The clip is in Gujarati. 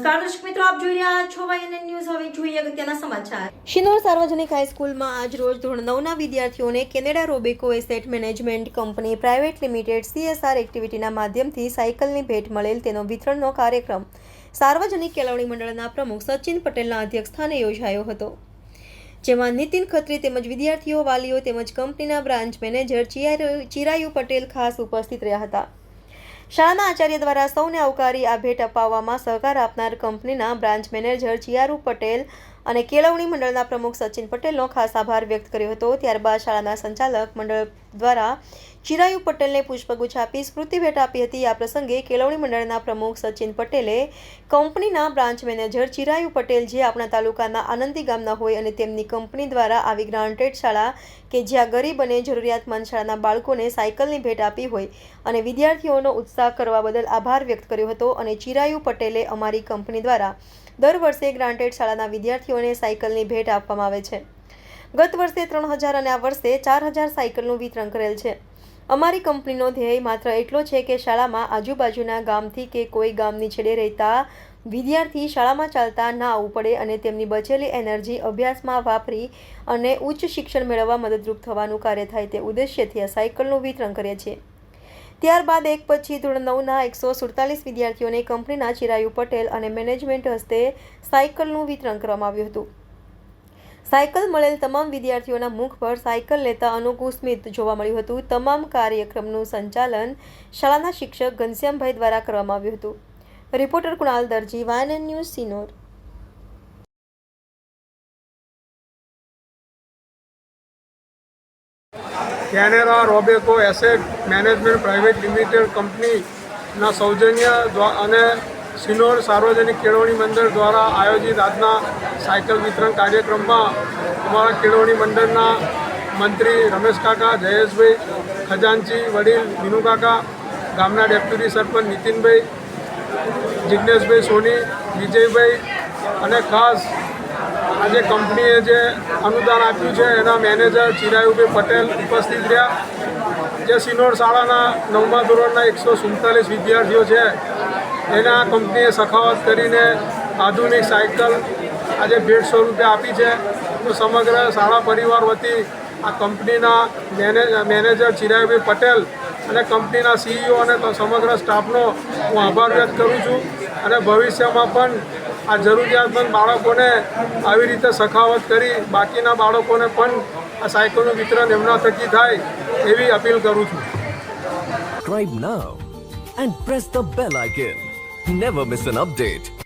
નમસ્કાર દર્શક મિત્રો, આપ જોઈ રહ્યા છો વાયએનએન ન્યૂઝ હવે જોઈએ અગત્યના સમાચાર. શિનોર સાર્વજનિક હાઈસ્કૂલમાં આજ રોજ ધોરણ નવના વિદ્યાર્થીઓને Canara Robeco Asset Management company Private Limited CSR એક્ટિવિટીના માધ્યમથી સાયકલની ભેટ મળેલ તેનો વિતરણનો કાર્યક્રમ સાર્વજનિક કેળવણી મંડળના પ્રમુખ સચિન પટેલના અધ્યક્ષસ્થાને યોજાયો હતો. જેમાં નીતિન ખત્રી તેમજ વિદ્યાર્થીઓ વાલીઓ તેમજ કંપનીના બ્રાન્ચ મેનેજર ચિરાયુ પટેલ ખાસ ઉપસ્થિત રહ્યા હતા. શાળાના આચાર્ય દ્વારા સૌને આવકારી આ ભેટ અપાવવામાં સહકાર આપનાર કંપનીના બ્રાન્ચ મેનેજર ચિયારુ પટેલ અને કેળવણી મંડળના પ્રમુખ સચિન પટેલનો ખાસ આભાર વ્યક્ત કર્યો હતો. ત્યારબાદ શાળાના સંચાલક મંડળ દ્વારા ચિરાયુ પટેલને પુષ્પગુચ્છ આપી સ્મૃતિ ભેટ આપી હતી. આ પ્રસંગે કેળવણી મંડળના પ્રમુખ સચિન પટેલે કંપનીના બ્રાન્ચ મેનેજર ચિરાયુ પટેલ જે આપણા તાલુકાના આનંદી ગામના હોય અને તેમની કંપની દ્વારા આવી ગ્રાન્ટેડ શાળા કે જ્યાં ગરીબ અને જરૂરિયાતમંદ શાળાના બાળકોને સાયકલની ભેટ આપી હોય અને વિદ્યાર્થીઓનો ઉત્સાહ કરવા બદલ આભાર વ્યક્ત કર્યો હતો અને ચિરાયુ પટેલે અમારી કંપની દ્વારા દર વર્ષે ગ્રાન્ટેડ શાળાના વિદ્યાર્થીઓને સાયકલની ભેટ આપવામાં આવે છે. ગત વર્ષે ત્રણ હજાર અને આ વર્ષે ચાર હજાર સાયકલનું વિતરણ કરેલ છે. અમારી કંપનીનો ધ્યેય માત્ર એટલો છે કે શાળામાં આજુબાજુના ગામથી કે કોઈ ગામની છેડે રહેતા વિદ્યાર્થી શાળામાં ચાલતા ના આવવું પડે અને તેમની બચેલી એનર્જી અભ્યાસમાં વાપરી અને ઉચ્ચ શિક્ષણ મેળવવા મદદરૂપ થવાનું કાર્ય થાય તે ઉદ્દેશ્યથી આ સાયકલનું વિતરણ કરીએ છીએ. ત્યારબાદ એક પછી ધોરણ નવના એકસો સુડતાલીસ વિદ્યાર્થીઓને કંપનીના ચિરાયુ પટેલ અને મેનેજમેન્ટ હસ્તે સાયકલનું વિતરણ કરવામાં આવ્યું હતું. સાયકલ મળેલ તમામ વિદ્યાર્થીઓના મુખ પર સાયકલ લેતા અનોખું સ્મિત જોવા મળ્યું હતું. તમામ કાર્યક્રમનું સંચાલન શાળાના શિક્ષક ઘનશ્યામભાઈ દ્વારા કરવામાં આવ્યું હતું. Reporter Kunal Darji વાયન news, Sinor. Canara, Robeco Asset Management Private Limited કંપનીના સૌજન્ય અને સિનોર સાર્વજનિક કેળવણી મંડળ દ્વારા આયોજિત આજના સાયકલ વિતરણ કાર્યક્રમમાં અમારા કેળવણી મંડળના મંત્રી રમેશ કાકા, જયેશભાઈ ખજાનચી, વડીલ વિનુ કાકા, ગામના ડેપ્યુટી સરપંચ નીતિનભાઈ જિજ્ઞેશભાઈ સોની, વિજયભાઈ અને ખાસ આજે કંપનીએ જે અનુદાન આપ્યું છે, એના મેનેજર ચિરાયુભાઈ પટેલ ઉપસ્થિત રહ્યા. જે સિનોર શાળાના નવમા ધોરણના એકસો સુડતાલીસ વિદ્યાર્થીઓ છે, એના કંપનીએ સખાવત કરીને આધુનિક સાયકલ આજે ભેટ સ્વરૂપે આપી છે તો સમગ્ર શાળા પરિવાર વતી આ કંપનીના મેને, મેનેજર ચિરાયુભાઈ પટેલ અને કંપનીના સીઈઓ અને સમગ્ર સ્ટાફનો હું આભાર વ્યક્ત કરું છું અને ભવિષ્યમાં પણ આ જરૂરિયાતમંદ બાળકોને આવી રીતે સખાવત કરી બાકીના બાળકોને પણ આ સાયકલનું વિતરણ એમના થકી થાય એવી અપીલ કરું છું subscribe now and press the bell icon. Never miss an update.